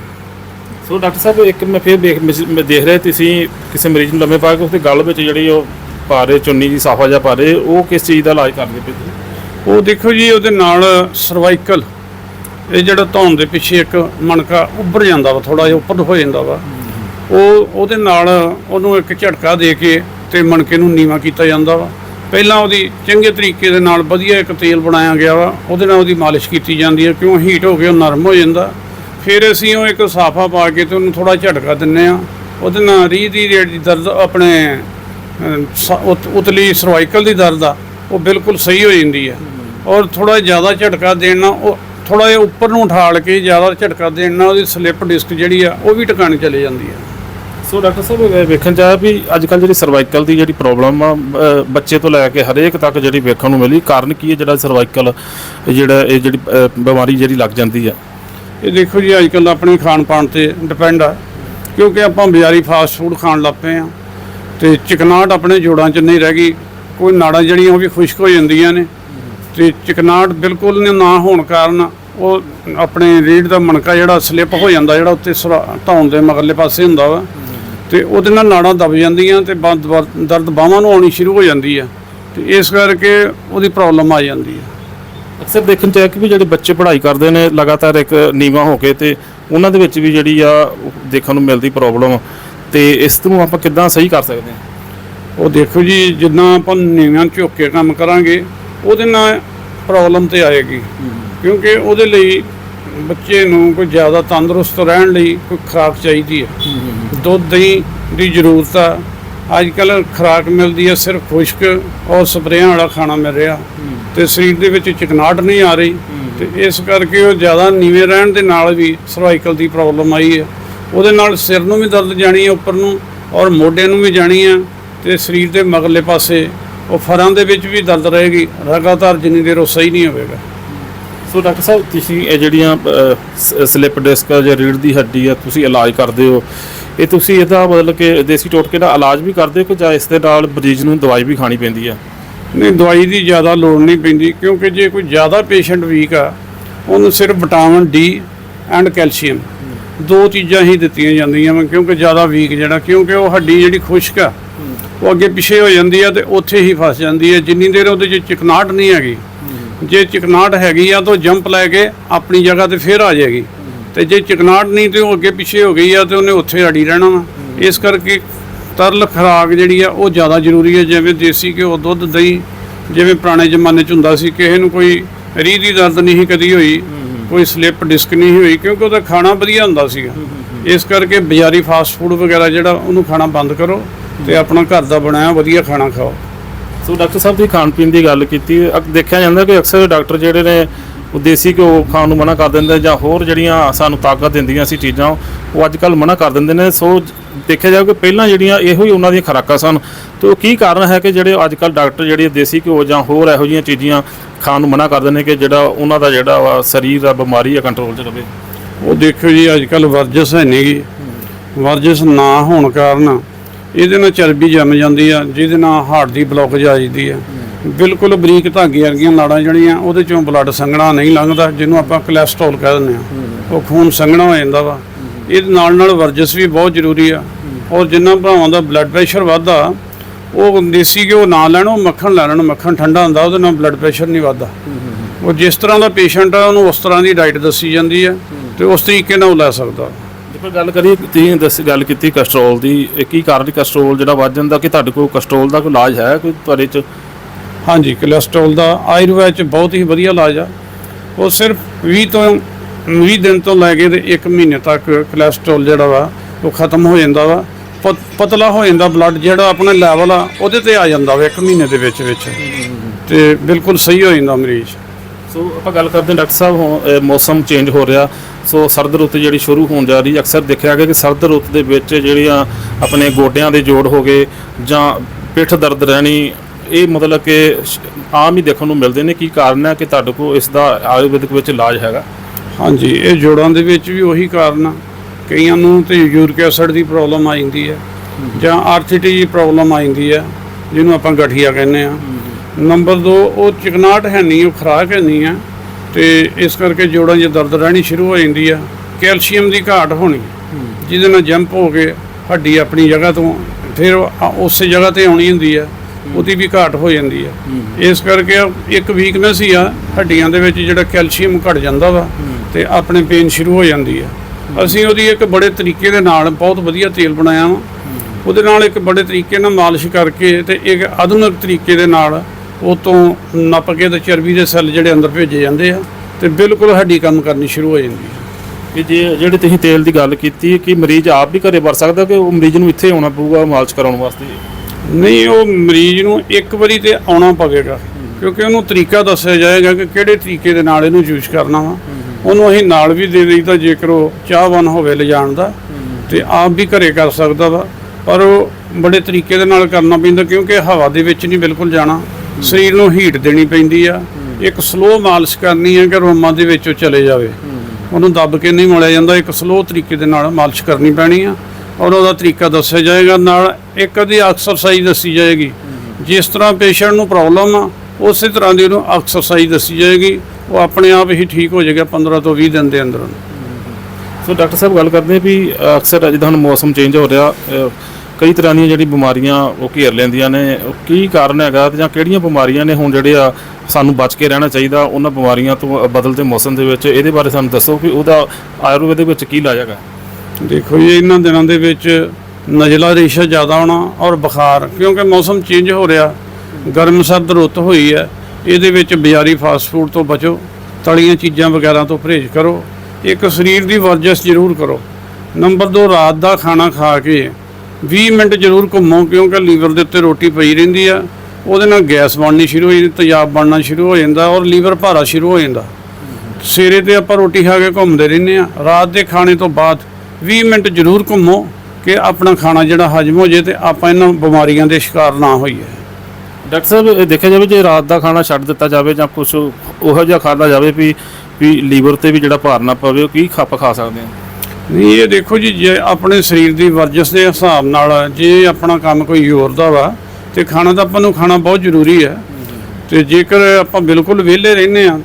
ਸੋ ਡਾਕਟਰ ਸਾਹਿਬ, ਇੱਕ ਮੈਂ ਫਿਰ ਦੇਖ, ਮੈਂ ਮੈਂ ਦੇਖ ਰਿਹਾ, ਤੁਸੀਂ ਕਿਸੇ ਮਰੀਜ਼ ਨੂੰ ਲੰਮੇ ਪਾ ਕੇ ਉਸਦੇ ਗਲ ਵਿੱਚ ਜਿਹੜੀ ਉਹ ਪਾ ਰਹੇ, ਚੁੰਨੀ ਦੀ ਸਾਫਾ ਜਿਹਾ ਪਾ ਰਹੇ, ਉਹ ਕਿਸ ਚੀਜ਼ ਦਾ ਇਲਾਜ ਕਰਦੇ ਪਏ ਉਹ ਦੇਖੋ ਜੀ, ਉਹਦੇ ਨਾਲ ਸਰਵਾਈਕਲ ਇਹ ਜਿਹੜਾ ਧੌਣ ਦੇ ਪਿੱਛੇ ਇੱਕ ਮਣਕਾ ਉੱਭਰ ਜਾਂਦਾ ਵਾ ਥੋੜਾ ਜਿਹਾ ਉੱਪਰ ਹੋ ਜਾਂਦਾ ਵਾ। ਉਹ, ਉਹਦੇ ਨਾਲ ਉਹਨੂੰ ਇੱਕ ਝਟਕਾ ਦੇ ਕੇ ਤੇ ਮਣਕੇ ਨੂੰ ਨੀਵਾ ਕੀਤਾ ਜਾਂਦਾ ਵਾ। ਪਹਿਲਾਂ ਉਹਦੀ ਚੰਗੇ ਤਰੀਕੇ ਦੇ ਨਾਲ ਵਧੀਆ ਇੱਕ ਤੇਲ ਬਣਾਇਆ ਗਿਆ ਵਾ, ਉਹਦੇ ਨਾਲ ਉਹਦੀ ਮਾਲਿਸ਼ ਕੀਤੀ ਜਾਂਦੀ ਹੈ, ਕਿਉਂ ਹੀਟ ਹੋ ਕੇ ਉਹ ਨਰਮ ਹੋ ਜਾਂਦਾ। ਫਿਰ ਅਸੀਂ ਉਹ ਇੱਕ ਸਾਫਾ ਪਾ ਕੇ ਤੇ ਉਹਨੂੰ ਥੋੜਾ ਝਟਕਾ ਦਿੰਨੇ ਆ ਉਹਦੇ ਨਾਲ ਰੀਹ ਦੀ ਜਿਹੜੀ ਦਰਦ, ਆਪਣੇ ਸ- ਉਤ- ਉਤਲੀ ਸਰਵਾਈਕਲ ਦੀ ਦਰਦ ਆ ਉਹ ਬਿਲਕੁਲ ਸਹੀ ਹੋ ਜਾਂਦੀ ਹੈ। ਔਰ ਥੋੜਾ ਜ਼ਿਆਦਾ ਝਟਕਾ ਦੇਣ ਨਾਲ ਉਹ ਥੋੜਾ ਜਿਹਾ ਉੱਪਰ ਨੂੰ ਉਠਾਲ ਕੇ ਜ਼ਿਆਦਾ ਝਟਕਾ ਦੇਣ ਨਾਲ ਉਹਦੀ ਸਲਿੱਪ ਡਿਸਕ ਜਿਹੜੀ ਆ ਉਹ ਵੀ ਟਿਕਾਣੇ ਚਲੇ ਜਾਂਦੀ ਹੈ। ਸੋ ਡਾਕਟਰ ਸਾਹਿਬ ਇਹ ਵੇਖਣ ਚ ਆਇਆ ਵੀ ਅੱਜ ਕੱਲ ਜਿਹੜੀ ਸਰਵਾਈਕਲ ਦੀ ਜਿਹੜੀ ਪ੍ਰੋਬਲਮ ਆ ਬੱਚੇ ਤੋਂ ਲੈ ਕੇ ਹਰੇਕ ਤੱਕ ਜਿਹੜੀ ਵੇਖਣ ਨੂੰ ਮਿਲੀ ਕਾਰਨ ਕੀ ਹੈ ਜਿਹੜਾ ਸਰਵਾਈਕਲ ਜਿਹੜਾ ਇਹ ਜਿਹੜੀ ਬਿਮਾਰੀ ਜਿਹੜੀ ਲੱਗ ਜਾਂਦੀ ਆ? ਇਹ ਦੇਖੋ ਜੀ ਅੱਜ ਕੱਲ ਆਪਣੇ ਖਾਣ ਪਾਣ ਤੇ ਡਿਪੈਂਡ ਆ ਕਿਉਂਕਿ ਆਪਾਂ ਬਾਜ਼ਾਰੀ ਫਾਸਟ ਫੂਡ ਖਾਣ ਲੱਗ ਪਏ ਆ ਤੇ ਚਿਕਨਾਹਟ ਆਪਣੇ ਜੋੜਾਂ 'ਚ ਨਹੀਂ ਰਹਿ ਗਈ। ਉਹ ਨਾੜਾਂ ਜਿਹੜੀਆਂ ਉਹ ਵੀ ਖੁਸ਼ਕ ਹੋ ਜਾਂਦੀਆਂ ਨੇ ਤੇ ਚਿਕਨਾਹਟ ਬਿਲਕੁਲ ਨਾ ਹੋਣ ਕਾਰਨ ਉਹ ਆਪਣੇ ਰੀੜ ਦਾ ਮਣਕਾ ਜਿਹੜਾ ਸਲਿੱਪ ਹੋ ਜਾਂਦਾ, ਜਿਹੜਾ ਉੱਤੇ ਸਰਾ- ਧੌਣ ਦੇ ਮਗਰਲੇ ਪਾਸੇ ਹੁੰਦਾ ਵਾ, ਤੇ ਉਹਦੇ ਨਾਲ ਨਾੜਾਂ ਦਬ ਜਾਂਦੀਆਂ ਤੇ ਬਾ- ਦਵਾ- ਦਰਦ ਬਾਹਾਂ ਨੂੰ ਆਉਣੀ ਸ਼ੁਰੂ ਹੋ ਜਾਂਦੀ ਆ ਤੇ ਇਸ ਕਰਕੇ ਉਹਦੀ ਪ੍ਰੋਬਲਮ ਆ ਜਾਂਦੀ ਹੈ ਅਕਸਰ ਦੇਖਣ ਚ ਆਇਆ ਕਿ ਵੀ ਜਿਹੜੇ ਬੱਚੇ ਪੜ੍ਹਾਈ ਕਰਦੇ ਨੇ, ਲਗਾਤਾਰ ਇੱਕ ਨੀਵਾ ਹੋ ਕੇ ਤੇ ਉਹਨਾਂ ਦੇ ਵਿੱਚ ਵੀ ਜਿਹੜੀ ਆ, ਦੇਖਣ ਨੂੰ ਮਿਲਦੀ ਪ੍ਰੋਬਲਮ ਤੇ ਇਸ ਨੂੰ ਆਪਾਂ ਕਿੱਦਾਂ ਸਹੀ ਕਰ ਸਕਦੇ ਹਾਂ? ਉਹ ਦੇਖੋ ਜੀ ਜਿੰਨਾ ਆਪਾਂ ਨੀਵਾਂ ਝੁੱਕ ਕੇ ਕੰਮ ਕਰਾਂਗੇ, ਉਹਦੇ ਨਾਲ ਪ੍ਰੋਬਲਮ ਤੇ ਆਏਗੀ। ਕਿਉਂਕਿ ਉਹਦੇ ਲਈ ਬੱਚੇ ਨੂੰ ਕੋਈ ਜ਼ਿਆਦਾ ਤੰਦਰੁਸਤ ਰਹਿਣ ਲਈ ਕੋਈ ਖੁਰਾਕ ਚਾਹੀਦੀ ਹੈ। ਦੁੱਧ, ਦਹੀਂ ਦੀ ਜ਼ਰੂਰਤ ਆ। ਅੱਜ ਕੱਲ ਖੁਰਾਕ ਮਿਲਦੀ ਹੈ ਸਿਰਫ ਖੁਸ਼ਕ ਔਰ ਸਪਰੇਆਂ ਵਾਲਾ ਖਾਣਾ ਮਿਲ ਰਿਹਾ। ਤੇ ਸਰੀਰ ਦੇ ਵਿੱਚ ਚਿਕਨਾਹਟ ਨਹੀਂ ਆ ਰਹੀ। ਤੇ ਇਸ ਕਰਕੇ ਉਹ ਜ਼ਿਆਦਾ ਨੀਵੇਂ ਰਹਿਣ ਦੇ ਨਾਲ ਵੀ ਸਰਵਾਈਕਲ ਦੀ ਪ੍ਰੋਬਲਮ ਆਈ ਹੈ। ਉਹਦੇ ਨਾਲ ਸਿਰ ਨੂੰ ਵੀ ਦਰਦ ਜਾਣੀ ਹੈ, ਉੱਪਰ ਨੂੰ ਔਰ ਮੋਢੇ ਨੂੰ ਵੀ ਜਾਣੀ ਹੈ। ਤੇ ਸਰੀਰ ਦੇ ਮਗਰਲੇ ਪਾਸੇ ਉਹ ਫਰਾਂ ਦੇ ਵਿੱਚ ਵੀ ਦਰਦ ਰਹੇਗੀ। ਲਗਾਤਾਰ ਜਿੰਨੀ ਦੇਰ ਉਹ ਸਹੀ ਨਹੀਂ ਹੋਵੇਗਾ। ਸੋ ਡਾਕਟਰ ਸਾਹਿਬ ਤੁਸੀਂ ਇਹ ਜਿਹੜੀਆਂ ਸਲਿਪ ਡਿਸਕ ਜਾਂ ਰੀੜ ਦੀ ਹੱਡੀ ਆ ਤੁਸੀਂ ਇਲਾਜ ਕਰਦੇ ਹੋ। ਇਹ ਤੁਸੀਂ ਇਹਦਾ ਮਤਲਬ ਕਿ ਦੇਸੀ ਟੋਟਕੇ ਦਾ ਇਲਾਜ ਵੀ ਕਰਦੇ ਹੋ ਕਿ ਜਾਂ ਇਸ ਦੇ ਨਾਲ ਮਰੀਜ਼ ਨੂੰ ਦਵਾਈ ਵੀ ਖਾਣੀ ਪੈਂਦੀ ਆ? ਨਹੀਂ ਦਵਾਈ ਦੀ ਜ਼ਿਆਦਾ ਲੋੜ ਨਹੀਂ ਪੈਂਦੀ ਕਿਉਂਕਿ ਜੇ ਕੋਈ ਜ਼ਿਆਦਾ ਪੇਸ਼ੈਂਟ ਵੀਕ ਆ ਉਹਨੂੰ ਸਿਰਫ ਵਿਟਾਮਿਨ ਡੀ ਐਂਡ ਕੈਲਸ਼ੀਅਮ ਦੋ ਚੀਜ਼ਾਂ ਹੀ ਦਿੱਤੀਆਂ ਜਾਂਦੀਆਂ ਵਾ ਕਿਉਂਕਿ ਜ਼ਿਆਦਾ ਵੀਕ ਜਿਹੜਾ ਕਿਉਂਕਿ ਉਹ ਹੱਡੀ ਜਿਹੜੀ ਖੁਸ਼ਕ ਆ ਉਹ ਅੱਗੇ ਪਿੱਛੇ ਹੋ ਜਾਂਦੀ ਆ ਤੇ ਉੱਥੇ ਹੀ ਫਸ ਜਾਂਦੀ ਹੈ ਜਿੰਨੀ ਦੇਰ ਉਹਦੇ 'ਚ ਚਿਕਨਾਹਟ ਨਹੀਂ ਹੈਗੀ, ਜੇ ਚਿਕਨਾਹਟ ਹੈਗੀ ਆ ਤਾਂ ਉਹ ਜੰਪ ਲੈ ਕੇ ਆਪਣੀ ਜਗ੍ਹਾ ਤੇ ਫੇਰ ਆ ਜਾਏਗੀ। ਤੇ ਜੇ ਚਿਕਨਾਹਟ ਨਹੀਂ ਤੇ ਉਹ ਅੱਗੇ ਪਿੱਛੇ ਹੋ ਗਈ ਆ ਤੇ ਉਹਨੇ ਉੱਥੇ ਅੜੀ ਰਹਿਣਾ ਵਾ। ਇਸ ਕਰਕੇ ਤਰਲ ਖੁਰਾਕ ਜਿਹੜੀ ਆ ਉਹ ਜ਼ਿਆਦਾ ਜ਼ਰੂਰੀ ਹੈ ਜਿਵੇਂ ਦੇਸੀ ਘਿਓ, ਦੁੱਧ, ਦਹੀਂ, ਜਿਵੇਂ ਪੁਰਾਣੇ ਜ਼ਮਾਨੇ 'ਚ ਹੁੰਦਾ ਸੀ, ਕਿਸੇ ਨੂੰ ਕੋਈ ਰੀਹ ਦੀ ਦਰਦ ਨਹੀਂ ਕਦੀ ਹੋਈ, ਕੋਈ ਸਲਿੱਪ ਡਿਸਕ ਨਹੀਂ ਹੋਈ, ਕਿਉਂਕਿ ਉਹਦਾ ਖਾਣਾ ਵਧੀਆ ਹੁੰਦਾ ਸੀਗਾ। ਇਸ ਕਰਕੇ ਬਾਜ਼ਾਰੀ ਫਾਸਟ ਫੂਡ ਵਗੈਰਾ ਜਿਹੜਾ ਉਹਨੂੰ ਖਾਣਾ ਬੰਦ ਕਰੋ। ਤੇ ਆਪਣਾ ਘਰ ਦਾ ਬਣਾਇਆ ਵਧੀਆ ਖਾਣਾ ਖਾਓ। ਸੋ ਡਾਕਟਰ ਸਾਹਿਬ ਦੀ ਖਾਣ ਪੀਣ ਦੀ ਗੱਲ ਕੀਤੀ ਅਕ- ਦੇਖਿਆ ਜਾਂਦਾ ਕਿ ਅਕਸਰ ਡਾਕਟਰ ਜਿਹੜੇ ਨੇ ਉਹ ਦੇਸੀ ਘਿਓ ਖਾਣ ਨੂੰ ਮਨਾ ਕਰ ਦਿੰਦੇ ਜਾਂ ਹੋਰ ਜਿਹੜੀਆਂ ਸਾਨੂੰ ਤਾਕਤ ਦਿੰਦੀਆਂ ਸੀ ਚੀਜ਼ਾਂ ਉਹ ਅੱਜ ਕੱਲ ਮਨਾ ਕਰ ਦਿੰਦੇ ਨੇ। ਸੋ ਦੇਖਿਆ ਜਾਵੇ ਕਿ ਪਹਿਲਾਂ ਜਿਹੜੀਆਂ ਇਹੋ ਹੀ ਉਹਨਾਂ ਦੀਆਂ ਖੁਰਾਕਾਂ ਸਨ ਤੇ ਉਹ ਕੀ ਕਾਰਨ ਹੈ ਕਿ ਜਿਹੜੇ ਅੱਜ ਕੱਲ ਡਾਕਟਰ ਜਿਹੜੇ ਦੇਸੀ ਘਿਓ ਜਾਂ ਹੋਰ ਇਹੋ ਜਿਹੀਆਂ ਚੀਜ਼ਾਂ ਖਾਣ ਨੂੰ ਮਨਾ ਕਰ ਦਿੰਦੇ ਨੇ ਕਿ ਜਿਹੜਾ ਉਹਨਾਂ ਦਾ ਜਿਹੜਾ ਵਾ ਸਰੀਰ ਆ ਬਿਮਾਰੀ ਆ ਕੰਟਰੋਲ 'ਚ ਰਵੇ? ਉਹ ਦੇਖੋ ਜੀ ਅੱਜ ਕੱਲ ਵਰਜਸ ਹੈ ਨਹੀਂਗੀ ਵਰਜਸ ਨਾ ਹੋਣ ਕਾਰਨ ਇਹਦੇ ਨਾਲ ਚਰਬੀ ਜੰਮ ਜਾਂਦੀ ਆ, ਜਿਹਦੇ ਨਾਲ ਹਾਰਟ ਦੀ ਬਲੌਕੇਜ ਆ ਜਾਂਦੀ ਆ। ਬਿਲਕੁਲ ਬਰੀਕ ਧਾਗੇ ਵਰਗੀਆਂ ਨਾੜਾਂ ਜਿਹੜੀਆਂ, ਉਹਦੇ ਚੋਂ ਬਲੱਡ ਸੰਘਣਾ ਨਹੀਂ ਲੰਘਦਾ, ਜਿਹਨੂੰ ਆਪਾਂ ਕੋਲੇਸਟ੍ਰੋਲ ਕਹਿ ਦਿੰਦੇ ਆ। ਉਹ ਖੂਨ ਸੰਘਣਾ ਹੋ ਜਾਂਦਾ ਵਾ। ਇਹਦੇ ਨਾਲ ਨਾਲ ਵਰਜਸ ਵੀ ਬਹੁਤ ਜ਼ਰੂਰੀ ਆ। ਔਰ ਜਿੰਨਾ ਭਰਾਵਾਂ ਦਾ ਬਲੱਡ ਪ੍ਰੈਸ਼ਰ ਵੱਧਦਾ, ਉਹ ਦੇਸੀ ਘਿਓ ਨਾ ਲੈਣ ਮੱਖਣ ਲੈ ਲੈਣ, ਮੱਖਣ ਠੰਡਾ ਹੁੰਦਾ, ਉਹਦੇ ਨਾਲ ਬਲੱਡ ਪ੍ਰੈਸ਼ਰ ਨਹੀਂ ਵੱਧਦਾ। ਉਹ ਜਿਸ ਤਰ੍ਹਾਂ ਦਾ ਪੇਸ਼ੈਂਟ ਆ, ਉਹਨੂੰ ਉਸ ਤਰ੍ਹਾਂ ਦੀ ਡਾਈਟ ਦੱਸੀ ਜਾਂਦੀ ਹੈ ਤੇ ਉਸ ਤਰੀਕੇ ਨਾਲ ਉਹ ਲੈ ਸਕਦਾ। ਜੇ ਗੱਲ ਕਰੀਏ, ਤੁਸੀਂ ਦੱਸ ਗੱਲ ਕੀਤੀ ਕੈਸਟਰੋਲ ਦੀ, ਇਹ ਕੀ ਕਾਰਨ ਕੈਸਟਰੋਲ ਜਿਹੜਾ ਵੱਧ ਜਾਂਦਾ ਕਿ ਤੁਹਾਡੇ ਕੋਲ ਕੈਸਟਰੋਲ ਦਾ ਕੋਈ ਇਲਾਜ ਹੈ ਕੋਈ ਤੁਹਾਡੇ 'ਚ? ਹਾਂਜੀ, ਕੋਲੇਸਟ੍ਰੋਲ ਦਾ ਆਯੁਰਵੈਦ ਚ ਬਹੁਤ ਹੀ ਵਧੀਆ ਇਲਾਜ ਆ। ਉਹ ਸਿਰਫ 20 ਤੋਂ 20 ਦਿਨ ਤੋਂ ਲੈ ਕੇ ਤੇ 1 ਮਹੀਨੇ ਤੱਕ ਕੋਲੇਸਟ੍ਰੋਲ ਜਿਹੜਾ ਵਾ, ਉਹ ਖਤਮ ਹੋ ਜਾਂਦਾ ਵਾ। ਪਤ- ਪਤਲਾ ਹੋ ਜਾਂਦਾ, ਬਲੱਡ ਜਿਹੜਾ ਆਪਣਾ ਲੈਵਲ ਆ, ਉਹਦੇ ਤੇ ਆ ਜਾਂਦਾ ਵਾ 1 ਮਹੀਨੇ ਦੇ ਵਿੱਚ ਵਿੱਚ ਤੇ ਬਿਲਕੁਲ ਸਹੀ ਹੋ ਜਾਂਦਾ ਮਰੀਜ਼। ਸੋ ਆਪਾਂ ਗੱਲ ਕਰਦੇ ਹਾਂ ਡਾਕਟਰ ਸਾਹਿਬ ਹੋ ਅਹ, ਮੌਸਮ ਚੇਂਜ ਹੋ ਰਿਹਾ। ਸੋ ਸਰਦ ਰੁੱਤ ਜਿਹੜੀ ਸ਼ੁਰੂ ਹੋਣ ਜਾ ਰਹੀ ਅਕਸਰ ਦੇਖਿਆ ਗਿਆ ਕਿ ਸਰਦ ਰੁੱਤ ਦੇ ਵਿੱਚ ਜਿਹੜੀਆਂ ਆਪਣੇ ਗੋਡਿਆਂ ਦੇ ਜੋੜ ਹੋ ਗਏ ਜਾਂ ਪਿੱਠ ਦਰਦ ਰਹਿਣੀ ਇਹ ਮਤਲਬ ਕਿ ਸ਼- ਆਮ ਹੀ ਦੇਖਣ ਨੂੰ ਮਿਲਦੇ ਨੇ। ਕੀ ਕਾਰਨ ਹੈ ਕਿ ਤੁਹਾਡੇ ਕੋਲ ਇਸ ਦਾ ਆਯੁਰਵੈਦਿਕ ਵਿੱਚ ਇਲਾਜ ਹੈਗਾ? ਹਾਂਜੀ ਇਹ ਜੋੜਾਂ ਦੇ ਵਿੱਚ ਵੀ ਉਹੀ ਕਾਰਨ ਆ। ਕਈਆਂ ਨੂੰ ਤੇ ਯੂਰਿਕ ਐਸਿਡ ਦੀ ਪ੍ਰੋਬਲਮ ਆ ਜਾਂਦੀ ਹੈ ਜਾਂ ਆਰਥਿਟੀ ਦੀ ਪ੍ਰੋਬਲਮ ਆ ਜਾਂਦੀ ਹੈ ਜਿਹਨੂੰ ਆਪਾਂ ਗਠੀਆ ਕਹਿੰਦੇ ਆ ਨੰਬਰ 2 ਉਹ ਚਿਕਨਾਟ ਹੈ ਨਹੀਂ, ਉਹ ਖੁਰਾਕ ਹੈ ਨਹੀਂ ਆ। ਤੇ ਇਸ ਕਰਕੇ ਜੋੜਾਂ 'ਚ ਦਰਦ ਰਹਿਣੀ ਸ਼ੁਰੂ ਹੋ ਜਾਂਦੀ ਆ। ਕੈਲਸ਼ੀਅਮ ਦੀ ਘਾਟ ਹੋਣੀ, ਜਿਹਦੇ ਨਾਲ ਜੰਪ ਹੋ ਕੇ ਹੱਡੀ ਆਪਣੀ ਜਗ੍ਹਾ ਤੋਂ, ਫਿਰ ਉਸੇ ਜਗ੍ਹਾ ਤੇ ਆਉਣੀ ਹੁੰਦੀ ਆ, ਉਹਦੀ ਵੀ ਘਾਟ ਹੋ ਜਾਂਦੀ ਆ। ਇਸ ਕਰਕੇ ਇੱਕ ਵੀਕਨੈਸ ਹੀ ਆ, ਹੱਡੀਆਂ ਦੇ ਵਿੱਚ ਜਿਹੜਾ ਕੈਲਸ਼ੀਅਮ ਘਟ ਜਾਂਦਾ ਵਾ, ਤੇ ਆਪਣੇ ਪੇਨ ਸ਼ੁਰੂ ਹੋ ਜਾਂਦੀ ਆ। ਅਸੀਂ ਉਹਦੀ ਇੱਕ ਬੜੇ ਤਰੀਕੇ ਦੇ ਨਾਲ ਬਹੁਤ ਵਧੀਆ ਤੇਲ ਬਣਾਇਆ ਵਾ। ਉਹਦੇ ਨਾਲ ਇੱਕ ਬੜੇ ਤਰੀਕੇ ਨਾਲ ਮਾਲਿਸ਼ ਕਰਕੇ ਤੇ ਇੱਕ ਆਧੁਨਿਕ ਤਰੀਕੇ ਦੇ ਨਾਲ ਉਹ ਤੋਂ ਨੱਪ ਕੇ ਤੇ ਚਰਬੀ ਦੇ ਸੈੱਲ ਜਿਹੜੇ ਅੰਦਰ ਭੇਜੇ ਜਾਂਦੇ ਆ ਤੇ ਬਿਲਕੁਲ ਹੱਡੀ ਕੰਮ ਕਰਨੀ ਸ਼ੁਰੂ ਹੋ ਜਾਂਦੀ ਹੈ ਕਿ ਜੇ ਜਿਹੜੇ ਤੁਸੀਂ ਤੇਲ ਦੀ ਗੱਲ ਕੀਤੀ ਕਿ ਮਰੀਜ਼ ਆਪ ਵੀ ਘਰੇ ਵਰ ਸਕਦਾ ਕਿ ਉਹ ਮਰੀਜ਼ ਨੂੰ ਇੱਥੇ ਆਉਣਾ ਪਊਗਾ ਮਾਲਿਸ਼ ਕਰਾਉਣ ਵਾਸਤੇ? ਨਹੀਂ ਉਹ ਮਰੀਜ਼ ਨੂੰ ਇੱਕ ਵਾਰੀ ਤੇ ਆਉਣਾ ਪਵੇਗਾ ਕਿਉਂਕਿ ਉਹਨੂੰ ਤਰੀਕਾ ਦੱਸਿਆ ਜਾਏਗਾ ਕਿ ਕਿਹੜੇ ਤਰੀਕੇ ਦੇ ਨਾਲ ਇਹਨੂੰ ਯੂਜ਼ ਕਰਨਾ ਵਾ। ਉਹਨੂੰ ਅਸੀਂ ਨਾਲ ਵੀ ਦੇ ਦਈਦਾ ਜੇਕਰ ਉਹ ਚਾਹਵਾਨ ਹੋਵੇ ਲਿਜਾਣ ਦਾ ਤੇ ਆਪ ਵੀ ਘਰੇ ਕਰ ਸਕਦਾ ਵਾ। ਪਰ ਉਹ ਬੜੇ ਤਰੀਕੇ ਦੇ ਨਾਲ ਕਰਨਾ ਪੈਂਦਾ ਕਿਉਂਕਿ ਹਵਾ ਦੇ ਵਿੱਚ ਨਹੀਂ ਬਿਲਕੁਲ ਜਾਣਾ। ਸਰੀਰ ਨੂੰ ਹੀਟ ਦੇਣੀ ਪੈਂਦੀ ਆ। ਇੱਕ ਸਲੋ ਮਾਲਿਸ਼ ਕਰਨੀ ਹੈ ਕਿ ਰੋਮਾਂ ਦੇ ਵਿੱਚ ਚਲੇ ਜਾਵੇ। ਉਹਨੂੰ ਦੱਬ ਕੇ ਨਹੀਂ ਮਲਿਆ ਜਾਂਦਾ ਇੱਕ ਸਲੋ ਤਰੀਕੇ ਦੇ ਨਾਲ ਮਾਲਿਸ਼ ਕਰਨੀ ਪੈਣੀ ਆ ਔਰ ਉਹਦਾ ਤਰੀਕਾ ਦੱਸਿਆ ਜਾਏਗਾ। ਨਾਲ ਇੱਕ ਅਦੀ ਐਕਸਰਸਾਈਜ਼ ਦੱਸੀ ਜਾਏਗੀ। ਜਿਸ ਤਰ੍ਹਾਂ ਪੇਸ਼ੈਂਟ ਨੂੰ ਪ੍ਰੋਬਲਮ ਆ ਉਸੇ ਤਰ੍ਹਾਂ ਦੀ ਉਹਨੂੰ ਐਕਸਰਸਾਈਜ਼ ਦੱਸੀ ਜਾਏਗੀ। ਉਹ ਆਪਣੇ ਆਪ ਹੀ ਠੀਕ ਹੋ ਜਾਏਗਾ 15 ਤੋਂ 20 ਦਿਨ ਦੇ ਅੰਦਰ। ਸੋ ਡਾਕਟਰ ਸਾਹਿਬ ਗੱਲ ਕਰਦੇ ਵੀ ਅਕਸਰ ਜਿੱਦਾਂ ਹੁਣ ਮੌਸਮ ਚੇਂਜ ਹੋ ਰਿਹਾ। ਕਈ ਤਰ੍ਹਾਂ ਦੀਆਂ ਜਿਹੜੀ ਬਿਮਾਰੀਆਂ ਉਹ ਘੇਰ ਲੈਂਦੀਆਂ ਨੇ। ਉਹ ਕੀ ਕਾਰਨ ਹੈਗਾ ਤੇ ਜਾਂ ਕਿਹੜੀਆਂ ਬਿਮਾਰੀਆਂ ਨੇ ਹੁਣ ਜਿਹੜੇ ਆ ਸਾਨੂੰ ਬਚ ਕੇ ਰਹਿਣਾ ਚਾਹੀਦਾ, ਉਹਨਾਂ ਬਿਮਾਰੀਆਂ ਤੋਂ ਬਦਲਦੇ ਮੌਸਮ ਦੇ ਵਿੱਚ ਇਹਦੇ ਬਾਰੇ ਸਾਨੂੰ ਦੱਸੋ ਕਿ ਉਹਦਾ ਆਯੁਰਵੇਦ ਦੇ ਵਿੱਚ ਕੀ ਇਲਾਜ ਹੈਗਾ। ਦੇਖੋ ਜੀ, ਇਹਨਾਂ ਦਿਨਾਂ ਦੇ ਵਿੱਚ ਨਜ਼ਲਾ ਰੇਸ਼ਾ ਜ਼ਿਆਦਾ ਆਉਣਾ ਔਰ ਬੁਖਾਰ, ਕਿਉਂਕਿ ਮੌਸਮ ਚੇਂਜ ਹੋ ਰਿਹਾ। ਗਰਮ ਸਰਦ ਰੁੱਤ ਹੋਈ ਹੈ, ਇਹਦੇ ਵਿੱਚ ਬਾਜ਼ਾਰੀ ਫਾਸਟ ਫੂਡ ਤੋਂ ਬਚੋ, ਤਲੀਆਂ ਚੀਜ਼ਾਂ ਵਗੈਰਾ ਤੋਂ ਪਰਹੇਜ਼ ਕਰੋ। ਇੱਕ ਸਰੀਰ ਦੀ ਵਰਜਿਸ਼ ਜ਼ਰੂਰ ਕਰੋ। ਨੰਬਰ 2 ਰਾਤ ਦਾ ਖਾਣਾ ਖਾ ਕੇ 20 ਮਿੰਟ ਜ਼ਰੂਰ ਘੁੰਮੋ, ਕਿਉਂਕਿ ਲੀਵਰ ਦੇ ਉੱਤੇ ਰੋਟੀ ਪਈ ਰਹਿੰਦੀ ਆ। ਉਹਦੇ ਨਾਲ ਗੈਸ ਬਣਨੀ ਸ਼ੁਰੂ ਹੋ ਜਾਂਦੀ, ਤੇਜ਼ਾਬ ਬਣਨਾ ਸ਼ੁਰੂ ਹੋ ਜਾਂਦਾ ਔਰ ਲੀਵਰ ਭਾਰਾ ਸ਼ੁਰੂ ਹੋ ਜਾਂਦਾ। ਸਵੇਰੇ ਤੇ ਆਪਾਂ ਰੋਟੀ ਖਾ ਕੇ ਘੁੰਮਦੇ ਰਹਿੰਦੇ ਆ। ਰਾਤ ਦੇ ਖਾਣੇ ਤੋਂ ਬਾਅਦ 20 ਮਿੰਟ ਜ਼ਰੂਰ ਘੁੰਮੋ ਕਿ ਆਪਣਾ ਖਾਣਾ ਜਿਹੜਾ ਹਜਮ ਹੋ ਜੇ ਤੇ ਆਪਾਂ ਇਹਨਾਂ ਬਿਮਾਰੀਆਂ ਦੇ ਸ਼ਿਕਾਰ ਨਾ ਹੋਈਏ। ਡਾਕਟਰ ਸਾਹਿਬ, ਇਹ ਦੇਖਿਆ ਜਾਵੇ ਜੇ ਰਾਤ ਦਾ ਖਾਣਾ ਛੱਡ ਦਿੱਤਾ ਜਾਵੇ ਜਾਂ ਕੁਝ ਉਹੋ ਜਿਹਾ ਖਾਦਾ ਜਾਵੇ ਵੀ ਵੀ ਲੀਵਰ ਤੇ ਵੀ ਜਿਹੜਾ ਭਾਰ ਨਾ ਪਵੇ, ਉਹ ਕੀ ਖੱਪ ਖਾ ਸਕਦੇ ਆ ਨਹੀਂ ਇਹ ਦੇਖੋ ਜੀ, ਜੇ ਆਪਣੇ ਸਰੀਰ ਦੀ ਵਰਜਿਸ਼ ਦੇ ਹਿਸਾਬ ਨਾਲ ਜੇ ਆਪਣਾ ਕੰਮ ਕੋਈ ਹੋਰ ਦਾ ਵਾ, ਤੇ ਖਾਣਾ ਤਾਂ ਆਪਾਂ ਨੂੰ ਖਾਣਾ ਬਹੁਤ ਜ਼ਰੂਰੀ ਹੈ। ਤੇ ਜੇਕਰ ਆਪਾਂ ਬਿਲਕੁਲ ਵਿਹਲੇ ਰਹਿੰਦੇ ਆ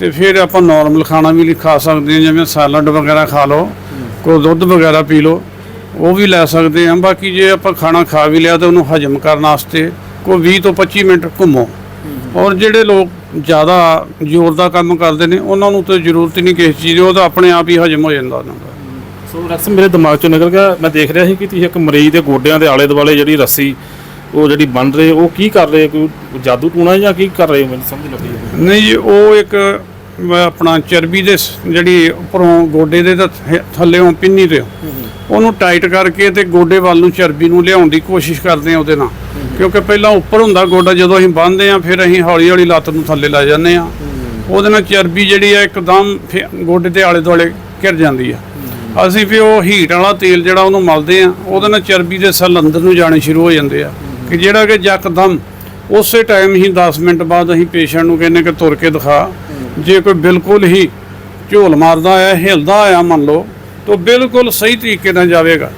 ਤੇ ਫਿਰ ਆਪਾਂ ਨਾਰਮਲ ਖਾਣਾ ਵੀ ਖਾ ਸਕਦੇ ਹਾਂ ਜਿਵੇਂ ਸੈਲਡ ਵਗੈਰਾ ਖਾ ਲਓ, ਕੋਈ ਦੁੱਧ ਵਗੈਰਾ ਪੀ ਲਓ, ਉਹ ਵੀ ਲੈ ਸਕਦੇ ਆ ਬਾਕੀ ਜੇ ਆਪਾਂ ਖਾਣਾ ਖਾ ਵੀ ਲਿਆ, ਤਾਂ ਉਹਨੂੰ ਹਜਮ ਕਰਨ ਵਾਸਤੇ ਕੋਈ 20 ਤੋਂ 25 ਮਿੰਟ ਘੁੰਮੋ। ਔਰ ਜਿਹੜੇ ਲੋਕ ਜ਼ਿਆਦਾ ਜ਼ੋਰ ਦਾ ਕੰਮ ਕਰਦੇ ਨੇ, ਉਹਨਾਂ ਨੂੰ ਤਾਂ ਜ਼ਰੂਰਤ ਹੀ ਨਹੀਂ ਕਿਸੇ ਚੀਜ਼ ਦੀ, ਉਹ ਤਾਂ ਆਪਣੇ ਆਪ ਹੀ ਹਜਮ ਹੋ ਜਾਂਦਾ ਉਹਨਾਂ ਦਾ। ਸੋ ਸਾਹਿਬ ਮੇਰੇ ਦਿਮਾਗ ਚੋਂ ਨਿਕਲ ਗਿਆ। ਮੈਂ ਦੇਖ ਰਿਹਾ ਸੀ ਕਿ ਤੁਸੀਂ ਇੱਕ ਮਰੀਜ਼ ਦੇ ਗੋਡਿਆਂ ਦੇ ਆਲੇ ਦੁਆਲੇ ਜਿਹੜੀ ਰੱਸੀ ਉਹ ਜਿਹੜੀ ਬਣ ਰਹੀ ਉਹ ਕੀ ਕਰ ਰਹੇ ਕੋਈ ਜਾਦੂ ਟੂਣਾ ਜਾਂ ਕੀ ਕਰ ਰਹੇ ਮੈਨੂੰ ਸਮਝ ਲੱਗੀ। ਨਹੀਂ ਜੀ ਉਹ ਇੱਕ ਆਪਣਾ ਚਰਬੀ ਦੇ ਜਿਹੜੀ ਉੱਪਰੋਂ ਗੋਡੇ ਦੇ ਥੱਲੇੋਂ ਪਿੰਨੀ ਤੇ ਉਹਨੂੰ ਟਾਈਟ ਕਰਕੇ ਤੇ ਗੋਡੇ ਵੱਲ ਨੂੰ ਚਰਬੀ ਨੂੰ ਲਿਆਉਣ ਦੀ ਕੋਸ਼ਿਸ਼ ਕਰਦੇ ਆ ਉਹਦੇ ਨਾਲ। ਕਿਉਂਕਿ ਪਹਿਲਾਂ ਉੱਪਰ ਹੁੰਦਾ ਗੋਡਾ ਜਦੋਂ ਅਸੀਂ ਬੰਨ੍ਹਦੇ ਆ ਫਿਰ ਅਸੀਂ ਹੌਲੀ ਹੌਲੀ ਲੱਤ ਨੂੰ ਥੱਲੇ ਲੈ ਜਾਂਦੇ ਆ ਉਹਦੇ ਨਾਲ ਚਰਬੀ ਜਿਹੜੀ ਆ ਇੱਕਦਮ ਗੋਡੇ ਦੇ ਆਲੇ ਦੁਆਲੇ ਘਿਰ ਜਾਂਦੀ ਆ ਅਸੀਂ ਵੀ ਉਹ ਹੀਟ ਵਾਲਾ ਤੇਲ ਜਿਹੜਾ ਉਹਨੂੰ ਮਲਦੇ ਆ ਉਹਦੇ ਨਾਲ ਚਰਬੀ ਦੇ ਸੈੱਲ ਅੰਦਰ ਨੂੰ ਜਾਣੇ ਸ਼ੁਰੂ ਹੋ ਜਾਂਦੇ ਆ। ਕਿ ਜਿਹੜਾ ਕਿ ਯਕਦਮ ਉਸੇ ਟਾਈਮ ਹੀ 10 ਮਿੰਟ ਬਾਅਦ ਅਸੀਂ ਪੇਸ਼ੈਂਟ ਨੂੰ ਕਹਿੰਦੇ ਕਿ ਤੁਰ ਕੇ ਦਿਖਾ। ਜੇ ਕੋਈ ਬਿਲਕੁਲ ਹੀ ਝੋਲ ਮਾਰਦਾ ਆ ਹਿਲਦਾ ਆ ਮੰਨ ਲਓ, ਤਾਂ ਬਿਲਕੁਲ ਸਹੀ ਤਰੀਕੇ ਨਾਲ ਜਾਵੇਗਾ।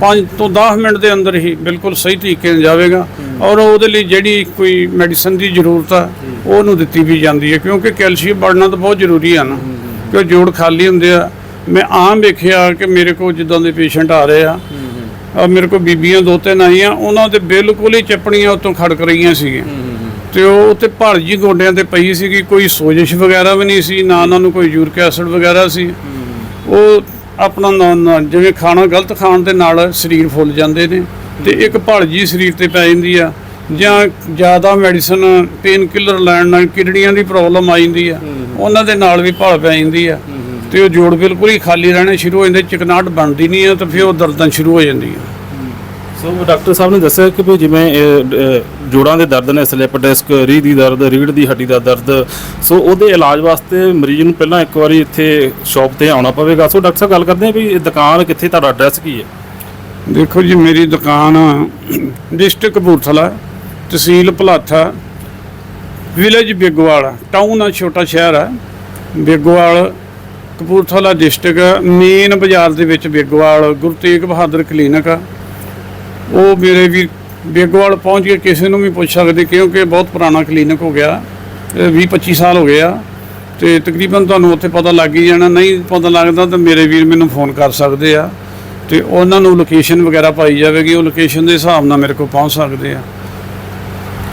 5 ਤੋਂ 10 ਮਿੰਟ ਦੇ ਅੰਦਰ ਹੀ ਬਿਲਕੁਲ ਸਹੀ ਤਰੀਕੇ ਨਾਲ ਜਾਵੇਗਾ। ਔਰ ਉਹਦੇ ਲਈ ਜਿਹੜੀ ਕੋਈ ਮੈਡੀਸਨ ਦੀ ਜ਼ਰੂਰਤ ਆ, ਉਹਨੂੰ ਦਿੱਤੀ ਵੀ ਜਾਂਦੀ ਹੈ, ਕਿਉਂਕਿ ਕੈਲਸ਼ੀਅਮ ਬਣਨਾ ਤਾਂ ਬਹੁਤ ਜ਼ਰੂਰੀ ਆ ਨਾ। ਕਿ ਉਹ ਜੋੜ ਖਾਲੀ ਹੁੰਦੇ ਆ ਮੈਂ ਆਮ ਵੇਖਿਆ ਕਿ ਮੇਰੇ ਕੋਲ ਜਿੱਦਾਂ ਦੇ ਪੇਸ਼ੈਂਟ ਆ ਰਹੇ ਆ। ਆ ਮੇਰੇ ਕੋਲ ਬੀਬੀਆਂ ਦੋ ਤਿੰਨ ਆਈਆਂ ਉਹਨਾਂ ਦੇ ਬਿਲਕੁਲ ਹੀ ਚੱਪਣੀਆਂ ਉਤੋਂ ਖੜਕ ਰਹੀਆਂ ਸੀਗੀਆਂ। ਤੇ ਉਹ ਉੱਤੇ ਭੜ ਜੀ ਗੋਡਿਆਂ ਤੇ ਪਈ ਸੀਗੀ ਕੋਈ ਸੋਜਿਸ਼ ਵਗੈਰਾ ਵੀ ਨਹੀਂ ਸੀ ਨਾ ਉਹਨਾਂ ਨੂੰ ਕੋਈ ਯੂਰਿਕ ਐਸਿਡ ਵਗੈਰਾ ਸੀ। ਉਹ ਆਪਣਾ ਜਿਵੇਂ ਖਾਣਾ ਗਲਤ ਖਾਣ ਦੇ ਨਾਲ ਸਰੀਰ ਫੁੱਲ ਜਾਂਦੇ ਨੇ ਤੇ ਇੱਕ ਭੜ ਜੀ ਸਰੀਰ ਤੇ ਪੈ ਜਾਂਦੀ ਆ ਜਾਂ ਜ਼ਿਆਦਾ ਮੈਡੀਸਨ ਪੇਨ ਕਿਲਰ ਲੈਣ ਨਾਲ ਕਿਡਨੀਆਂ ਦੀ ਪ੍ਰੋਬਲਮ ਆ ਜਾਂਦੀ ਆ। ਉਹਨਾਂ ਦੇ ਨਾਲ ਵੀ ਭੜ ਪੈ ਜਾਂਦੀ ਆ। ਤੇ ਉਹ ਜੋੜ ਬਿਲਕੁਲ ਹੀ ਖਾਲੀ ਰਹਿਣੇ ਸ਼ੁਰੂ ਹੋ ਜਾਂਦੇ ਚਿਕਨਾਹਟ ਬਣਦੀ ਨਹੀਂ ਆ ਤੇ ਫਿਰ ਉਹ ਦਰਦਾਂ ਸ਼ੁਰੂ ਹੋ ਜਾਂਦੀਆਂ ਸੋ ਡਾਕਟਰ ਸਾਹਿਬ ਨੇ ਦੱਸਿਆ ਕਿ ਵੀ ਜਿਵੇਂ ਇਹ, ਜੋੜਾਂ ਦੇ ਦਰਦ ਨੇ ਸਲਿਪ ਡਿਸਕ ਰੀੜ੍ਹ ਦੀ ਦਰਦ ਰੀੜ੍ਹ ਦੀ ਹੱਡੀ ਦਾ ਦਰਦ ਸੋ ਉਹਦੇ ਇਲਾਜ ਵਾਸਤੇ ਮਰੀਜ਼ ਨੂੰ ਪਹਿਲਾਂ ਇੱਕ ਵਾਰੀ ਇੱਥੇ ਸ਼ਾਪ ਤੇ ਆਉਣਾ ਪਵੇਗਾ। ਸੋ ਡਾਕਟਰ ਸਾਹਿਬ ਗੱਲ ਕਰਦੇ ਆ ਵੀ ਇਹ ਦੁਕਾਨ ਕਿੱਥੇ ਤੁਹਾਡਾ ਐਡਰੈਸ ਕੀ ਹੈ? ਦੇਖੋ ਜੀ ਮੇਰੀ ਦੁਕਾਨ ਡਿਸਟ੍ਰਿਕਟ ਕਪੂਰਥਲਾ ਤਹਿਸੀਲ ਭਲਾਥਾ ਵਿਲੇਜ ਬੇਗੋਵਾਲ ਟਾਊਨ ਆ ਛੋਟਾ ਸ਼ਹਿਰ ਆ। ਬੇਗੋਵਾਲ ਕਪੂਰਥਲਾ ਡਿਸਟ੍ਰਿਕਟ ਮੇਨ ਬਾਜ਼ਾਰ ਦੇ ਵਿੱਚ ਬੇਗਵਾਲ, ਗੁਰੂ ਤੇਗ ਬਹਾਦਰ ਕਲੀਨਿਕ ਆ। ਉਹ ਮੇਰੇ ਵੀ ਬੇਗਵਾਲ ਪਹੁੰਚ ਕੇ ਕਿਸੇ ਨੂੰ ਵੀ ਪੁੱਛ ਸਕਦੇ, ਕਿਉਂਕਿ ਬਹੁਤ ਪੁਰਾਣਾ ਕਲੀਨਿਕ ਹੋ ਗਿਆ 20 25 ਸਾਲ ਹੋ ਗਏ ਆ। ਤੇ ਤਕਰੀਬਨ ਤੁਹਾਨੂੰ ਉੱਥੇ ਪਤਾ ਲੱਗ ਹੀ ਜਾਣਾ, ਨਹੀਂ ਪਤਾ ਲੱਗਦਾ ਤਾਂ ਮੇਰੇ ਵੀਰ ਮੈਨੂੰ ਫੋਨ ਕਰ ਸਕਦੇ ਆ। ਤੇ ਉਹਨਾਂ ਨੂੰ ਲੋਕੇਸ਼ਨ ਵਗੈਰਾ ਪਾਈ ਜਾਵੇਗੀ, ਉਹ ਲੋਕੇਸ਼ਨ ਦੇ ਹਿਸਾਬ ਨਾਲ ਮੇਰੇ ਕੋਲ ਪਹੁੰਚ ਸਕਦੇ ਆ।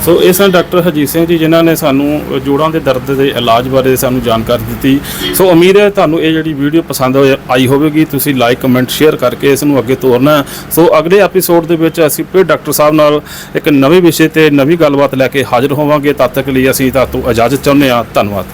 ਸੋ ਇਹ ਸਨ ਡਾਕਟਰ ਹਰਜੀਤ ਸਿੰਘ ਜੀ, ਜਿਨ੍ਹਾਂ ਨੇ ਸਾਨੂੰ ਜੋੜਾਂ ਦੇ ਦਰਦ ਦੇ ਇਲਾਜ ਬਾਰੇ ਸਾਨੂੰ ਜਾਣਕਾਰੀ ਦਿੱਤੀ। ਸੋ ਉਮੀਦ ਹੈ ਤੁਹਾਨੂੰ ਇਹ ਜਿਹੜੀ ਵੀਡੀਓ ਪਸੰਦ ਹੋਏ- ਆਈ ਹੋਵੇਗੀ। ਤੁਸੀਂ ਲਾਈਕ ਕਮੈਂਟ ਸ਼ੇਅਰ ਕਰਕੇ ਇਸ ਨੂੰ ਅੱਗੇ ਤੋਰਨਾ ਸੋ ਅਗਲੇ ਐਪੀਸੋਡ ਦੇ ਵਿੱਚ ਅਸੀਂ ਫਿਰ ਡਾਕਟਰ ਸਾਹਿਬ ਨਾਲ ਇੱਕ ਨਵੇਂ ਵਿਸ਼ੇ ਤੇ ਨਵੀਂ ਗੱਲਬਾਤ ਲੈ ਕੇ ਹਾਜ਼ਰ ਹੋਵਾਂਗੇ। ਤਦ ਤੱਕ ਲਈ ਅਸੀਂ ਤੁਹਾਨੂੰ ਇਜਾਜ਼ਤ ਚਾਹੁੰਦੇ ਹਾਂ। ਧੰਨਵਾਦ।